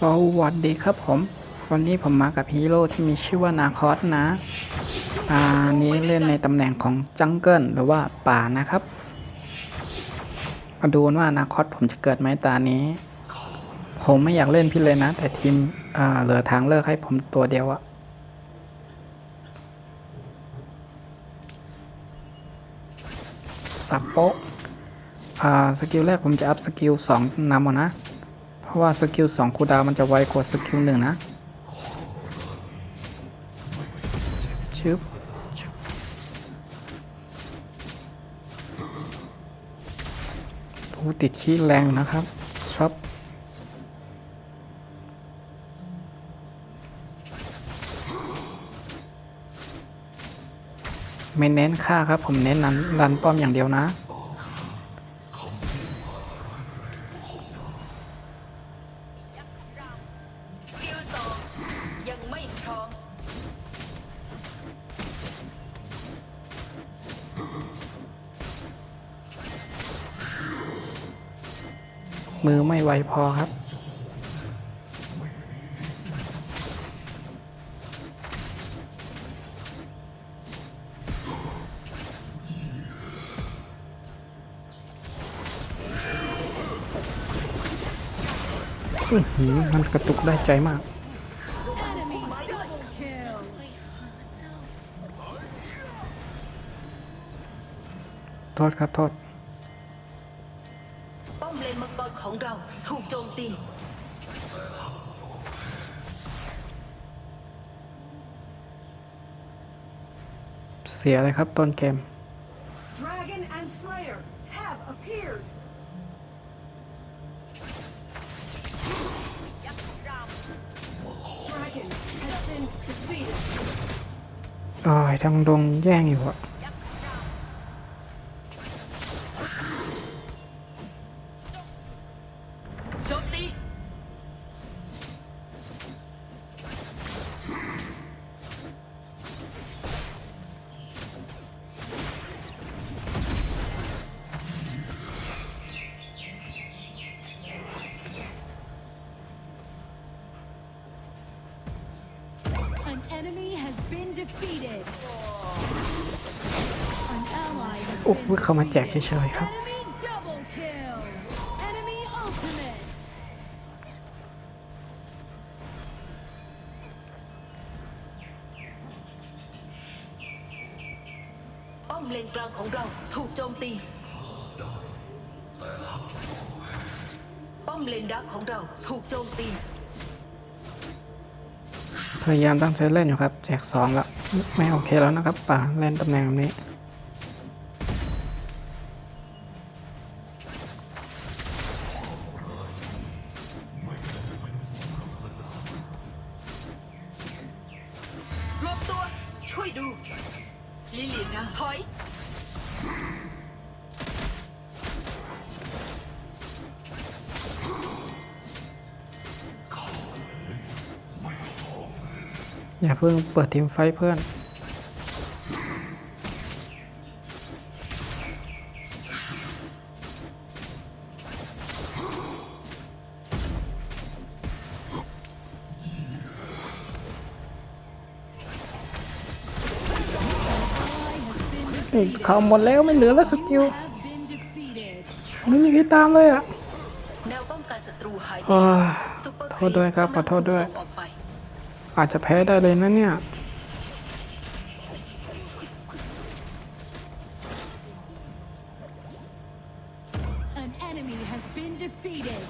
สวัสดีครับผม วันนี้ผมมากับฮีโร่ที่มีชื่อว่านาคอสนะอ่านี้เล่นในตำแหน่งของจังเกิลหรือว่าป่านะครับ มาดูว่านาคอสผมจะเกิดไหมตานี้ ผมไม่อยากเล่นพี่เลยนะ แต่ทีมเหลือทางเลือกให้ผมตัวเดียวอะสับโปะสกิลแรกผมจะอัพสกิลสองนำเอานะ ราะว่าสกิลสองคูดาวมันจะไวกว่าสกิลหนึ่งนะชึบผู้ติดขี้แรงนะครับชอบไม่เน้นค่าครับ ผมเน้นนันรันป้อมอย่างเดียวนะ มือไม่ไวพอครับอือหือมันกระตุกได้ใจมากโทษครับโทษ ของเราถูกโจมตี เสียเลยครับต้นเกม Dragon and Slayer have appeared. อ้อยทางดงแย่งอยู่อะ been defeated. An ally has โอ้ been ยเข้ามาแจกเฉยๆครับ Enemy double kill. Enemy ultimate. ป้อมเลนกลางของเราถูกโจมตี ป้อมเลนดักของเราถูกโจมตี พยายามตั้งใจเล่นอยู่ครับ แจกสองแล้ว ไม่โอเคแล้วนะครับ ป่าเล่นตำแหน่งแบบนี้ อย่าเพิ่งเปิดทีมไฟท์เพื่อนเอ้ยเขาหมดแล้วไม่เหลือแล้วสกิล Have been defeated. ไม่มีใครตามเลยอะแนวป้องกันศัตรูหายไปโอ้ยซุปเปอร์โทษด้วยครับขอโทษด้วยกำลังถูกส่ง ออกไปอาจจะแพ้ได้เลยนะเนี่ย An enemy has been defeated.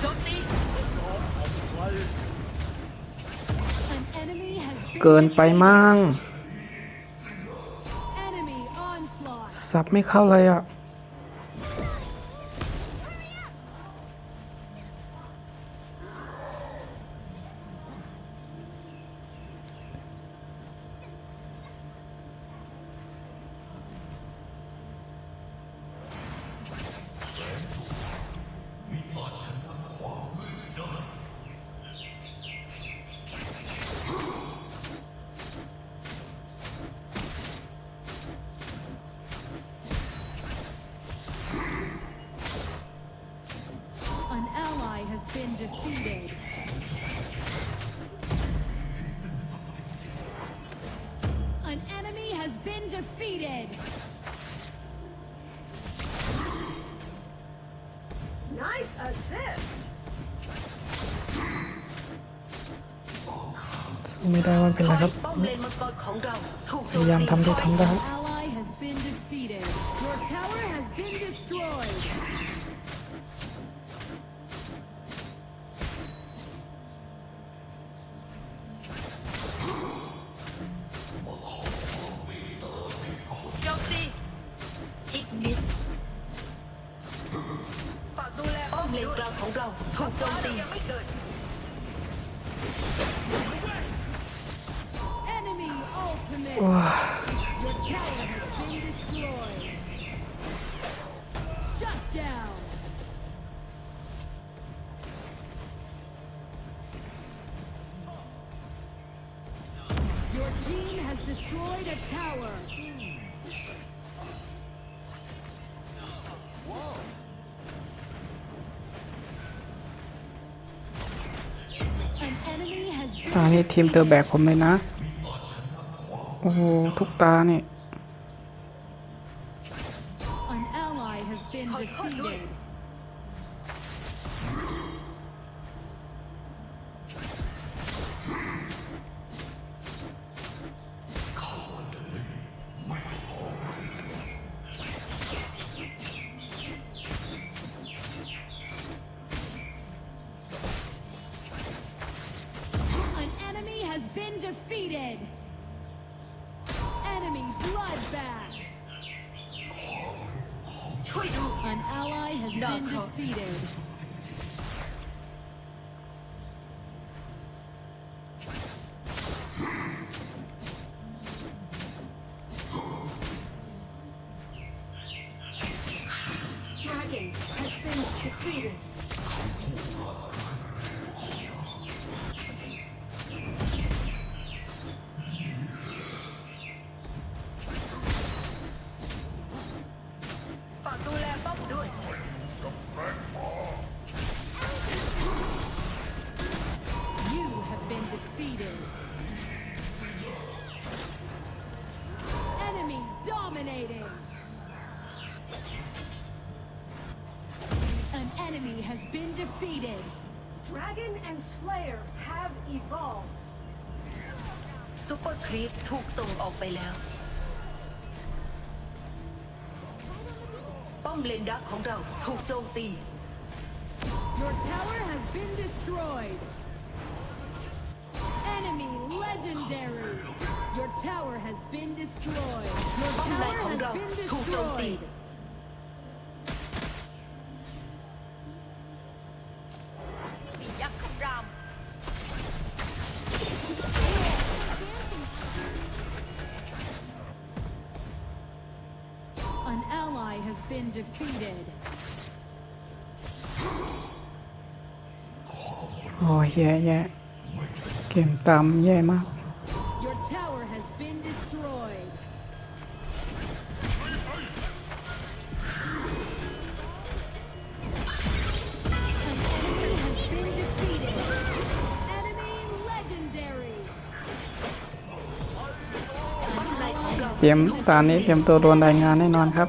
โจมตี An enemy has been เกินไปมั่ง ซับไม่เข้าเลยอะ ไม่ได้ว่าเป็นไรครับ ป้อมเลนมังกรของเราถูกพโจมยายามทำที่ทำได้ An ally has been defeated. Your tower has been destroyed. โจมตีอีกนิดฝากดูแลป้อมเลนกลางของเราถูกโจมตียังไม่เกิด tower has been destroyed. Shut down. Your team has destroyed a tower. An enemy has ตานี่ทีมเตอร์แบกผมเลยนะ โอ้โห ทุกตาเนี่ย An ally has been defeated. An enemy has been defeated. Enemy bloodbath. An ally has been defeated. Dragon has been defeated. defeated. Enemy dominating. An enemy has been defeated. Dragon and Slayer have evolved. ซูเปอร์ครีปถูกส่งออกไปแล้ว ป้อมเลนดักของเราถูกโจมตี Your tower has been destroyed. Enemy legendary! Your tower has been destroyed! Your tower has been destroyed! An ally has been defeated. Oh, yeah, yeah. แย่แย่เกมตามแย่มาก Your tower has been destroyed. An enemy has been defeated. Enemy legendary. ป้อมในของเราเกมตานี้เตรียมตัวโดนรายงานแน่นอนครับ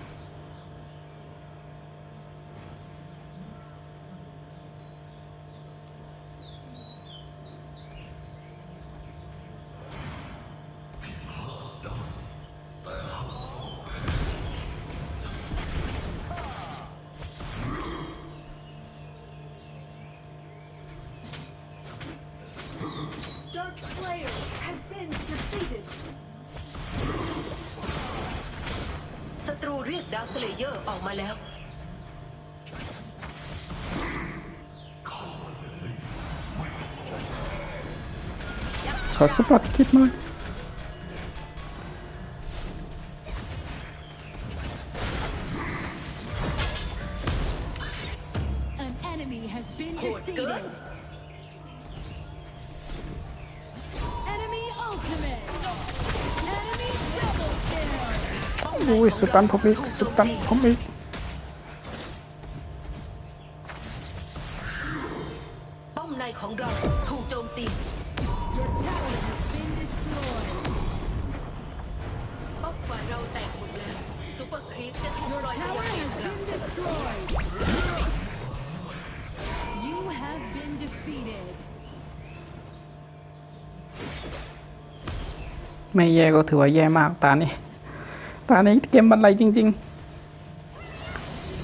ดาวสเลเยอร์ออกมาแล้ว ขอสปอตคิดหน่อย An enemy has been Good, defeated. อุ้ยสตันผมอีกสตันผมอีกป้อมในของเราถูกโจมตี Your tower has been destroyed. ป้อมฝ่ายเราแตกหมดแล้วซูเปอร์ครีปจะถูก Your ปล่อยไป tower อย่าง has อิสระ been destroyed. You have been defeated. ไม่แย่ก็ถือว่าแย่มากตานี้ ตานี้เกมบันไลจริง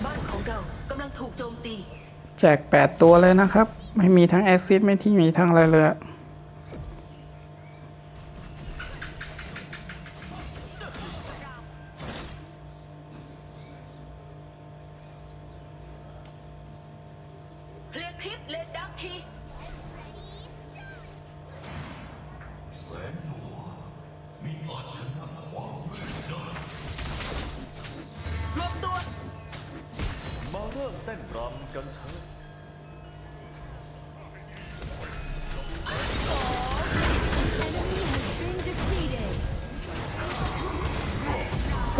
บ้านของเรากำลังถูกโจมตี ๆ แจกแปดตัวเลยนะครับ ไม่มีทั้งแอซิดไม่ที่มีทั้งอะไรเลยอะ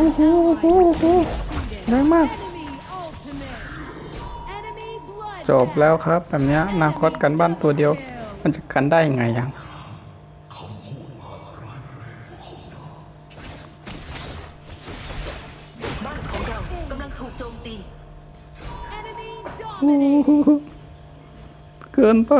โอ้โหโอ้โหโอ้โหแรงมาก Enemy ultimate. Enemy blood. จบแล้วครับแบบเนี้ยอนาคตกันบ้านตัวเดียว มันจะกันได้ยังไงยังบ้านของเรากำลังถูกโจมตี Enemy โอ้ dominated. โหเกินไป